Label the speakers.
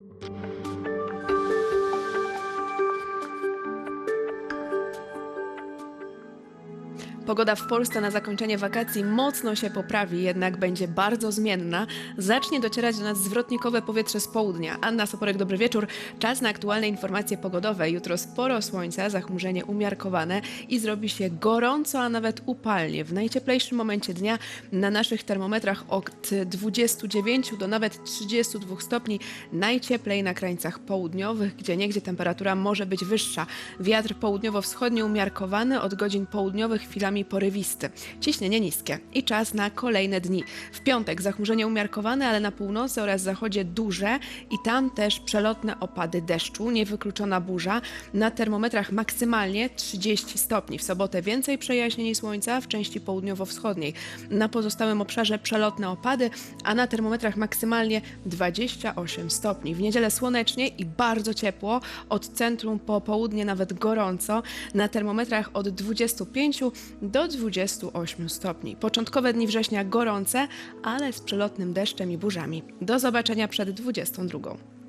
Speaker 1: you Pogoda w Polsce na zakończenie wakacji mocno się poprawi, jednak będzie bardzo zmienna. Zacznie docierać do nas zwrotnikowe powietrze z południa. Anna Soporek, dobry wieczór. Czas na aktualne informacje pogodowe. Jutro sporo słońca, zachmurzenie umiarkowane i zrobi się gorąco, a nawet upalnie. W najcieplejszym momencie dnia na naszych termometrach od 29 do nawet 32 stopni. Najcieplej na krańcach południowych, gdzie niegdzie temperatura może być wyższa. Wiatr południowo-wschodni umiarkowany od godzin południowych chwilami porywisty. Ciśnienie niskie i czas na kolejne dni. W piątek zachmurzenie umiarkowane, ale na północy oraz zachodzie duże i tam też przelotne opady deszczu, niewykluczona burza. Na termometrach maksymalnie 30 stopni. W sobotę więcej przejaśnień słońca w części południowo-wschodniej. Na pozostałym obszarze przelotne opady, a na termometrach maksymalnie 28 stopni. W niedzielę słonecznie i bardzo ciepło, od centrum po południe nawet gorąco, na termometrach od 25 do 28 stopni. Początkowe dni września gorące, ale z przelotnym deszczem i burzami. Do zobaczenia przed 22.